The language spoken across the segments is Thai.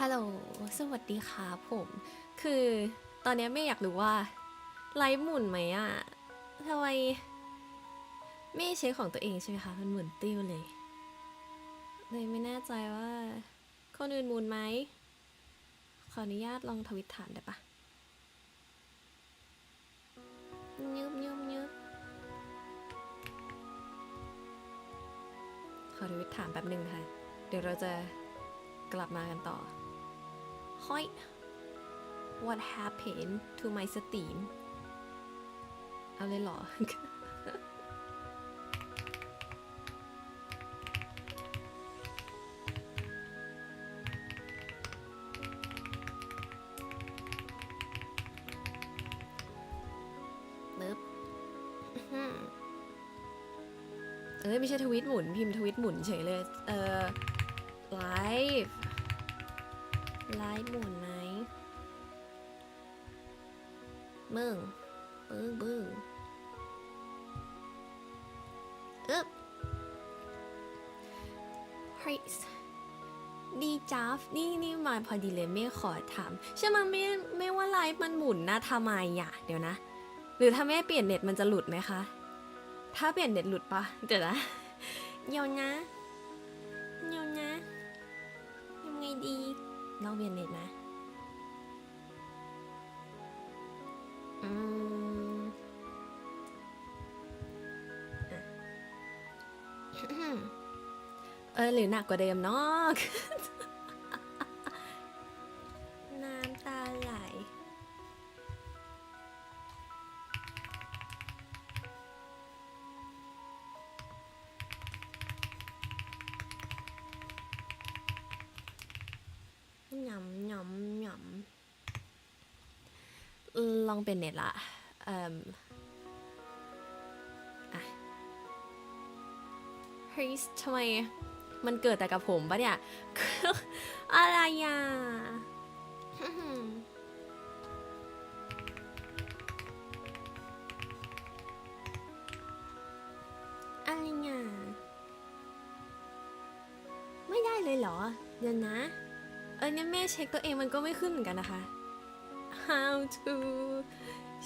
ฮัลโหล สวัสดีค่ะผม คือตอนนี้ไม่อยากรู้ว่า ไลฟ์หมุนไหมอะทำไมไม่เช็คของตัวเองใช่ไหมคะ มันหมุนติ้วเลย เลยไม่แน่ใจว่า คนอื่นหมุนไหม ขออนุญาตลองทวิตถามได้ปะยืบยืบยืบขอทวิตถามแป๊บหนึ่งนะคะเดี๋ยวเราจะกลับมากันต่อ เฮ้ย what happened to my steam เอาเลยเหรอเนิบอื้อหือเอ้ย ไม่ใช่ทวิตหมุน พิมพ์ทวิตหมุนเฉยเลย เออไลฟ์ ไลฟ์หมุนไหมมึงบึ้งบึ้งอึ๊บเฮ้ยดีจ้าฟนี่นี่มาพอดีเลยไม่ขอถามใช่ไหมไม่ไม่ว่าไลฟ์มันหมุนนะทำไมอะ เดี๋ยวนะ หรือถ้าไม่เปลี่ยนเน็ตมันจะหลุดไหมคะ ถ้าเปลี่ยนเน็ตหลุดปะเดี๋ยวนะเดี๋ยวนะเดี๋ยวนะยังไงดี ลองเปลี่ยนเน็ตนะอืมอะเออหรือหนักกว่าเดิมเนาะ ลองเป็นเน็ตละเอ่มอะเฮ้ยทำไมมันเกิดแต่กับผมปะเนี่ย อะไรอะ อะไรอะ ไม่ได้เลยเหรอ เดี๋ยวนะ เออเนี่ยแม่เช็คตัวเองมันก็ไม่ขึ้นเหมือนกันนะคะ How to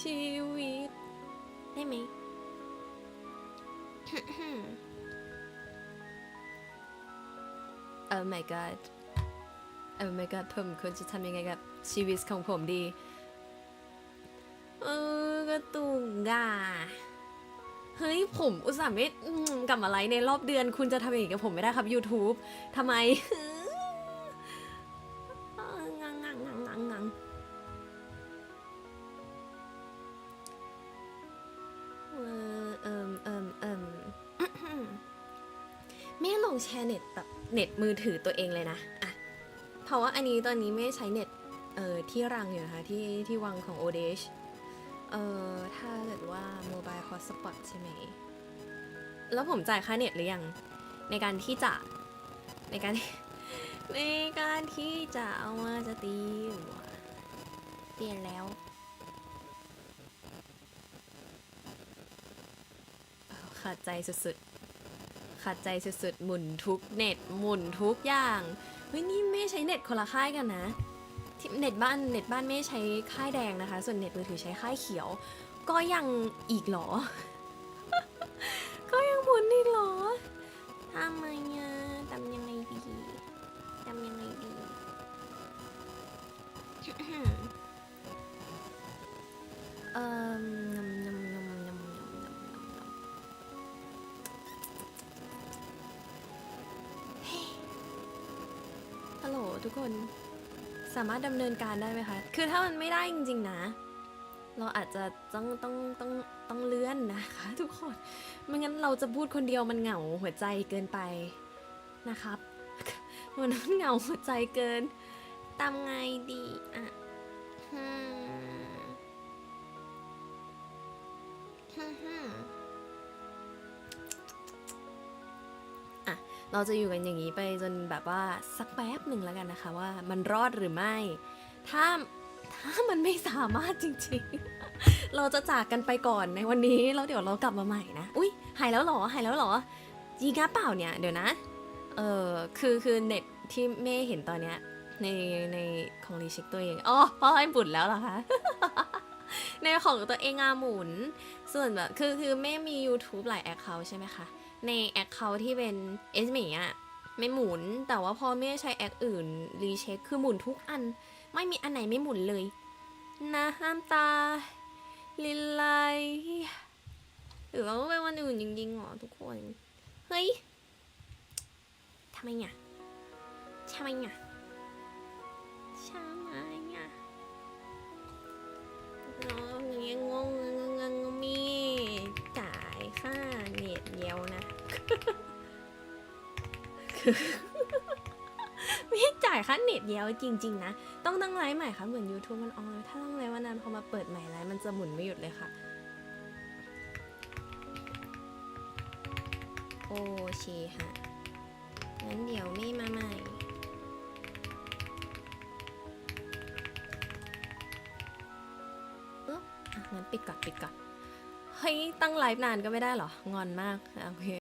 ชีวิต ได้ไหม Oh my god Oh my god ผมควรจะทำยังไงกับชีวิตของผมดี เออกระตุกอะเฮ้ย ผมอุตส่าห์ไม่กลับมาไลฟ์ในรอบเดือน คุณจะทำอย่างนี้กับผมไม่ได้ครับ YouTube ทำไม แชร์เน็ตแบบเน็ตมือถือตัวเองเลยนะอะเพราะว่าอันนี้ตอนนี้ไม่ใช้เน็ตเอ่อที่รังอยู่นะคะที่ที่วังของ o d h เอ่อถ้าเกิดว่า Mobile Hotspot ใช่ไหม แล้วผมจ่ายค่าเน็ตหรือยัง ในการที่จะในการในการที่จะเอามาสตรีมเปลี่ยนแล้วขาดใจสุดๆ ขาดใจสุดๆ หมุนทุกเน็ต หมุนทุกอย่าง เฮ้ยนี่ไม่ใช้เน็ตคนละค่ายกันนะที่เน็ตบ้านเน็ตบ้านไม่ใช้ค่ายแดงนะคะ ส่วนเน็ตมือถือใช้ค่ายเขียว ก็ยังอีกเหรอ ก็ยังหมุนอีกเหรอทำไมอะทำยังไงดีทำยังไงดีเอ่อ ทุกคน สามารถดำเนินการได้ไหมคะ คือถ้ามันไม่ได้จริงๆนะ เราอาจจะต้องต้องต้องต้องเลื่อนนะคะ ทุกคน ไม่งั้นเราจะพูดคนเดียวมันเหงาหัวใจเกินไปนะครับมันเหงาหัวใจเกินทำไงดีอะฮึ่มฮึ่ม เราจะอยู่กันอย่างนี้ไปจนแบบว่าสักแป๊บหนึ่งแล้วกันนะคะว่ามันรอดหรือไม่ ถ้าถ้ามันไม่สามารถจริงๆ เราจะจากกันไปก่อนในวันนี้แล้วเดี๋ยวเรากลับมาใหม่นะ อุ้ยหายแล้วหรอหายแล้วหรอจริงหรือเปล่าเนี่ยเดี๋ยวนะ เออคือคือเน็ตที่เม่เห็นตอนเนี้ยในในของรีเช็คตัวเองอ๋อเพราะให้บุญแล้วเหรอคะในของตัวเองอะหมุน ส่วนแบบคือคือแม่มี YouTube หลายแอคเคาท์ใช่ไหมคะ ในแอคเคาท์ที่เป็นเอสเมอะไม่หมุน แต่ว่าพอแม่ใช้แอคอื่นรีเช็คคือหมุนทุกอัน ไม่มีอันไหนไม่หมุนเลย นะห้ามตา ลินไลหรือว่าเป็นวันอื่นจริงๆหรอทุกคน เฮ้ยทำไมเนี่ยทำไมเนี่ยทำไมเนี่ยน้องยังงงงงงงมีจ่ายค่าเน็ตเดียวนะ คือไม่จ่ายค่าเน็ตเดียวจริง ๆ นะ ต้องตั้งไลฟ์ใหม่ค่ะ เหมือน YouTube มันออนถ้าตั้งไลฟ์วันนั้นพอมาเปิดใหม่ไลฟ์มันจะหมุนไม่หยุดเลยค่ะ โอเคฮะงั้นเดี๋ยวไม่มาใหม่งั้นปิดก่อนปิดก่อน เฮ้ย ตั้งไลฟ์นานก็ไม่ได้เหรอ งอนมากอะโอเค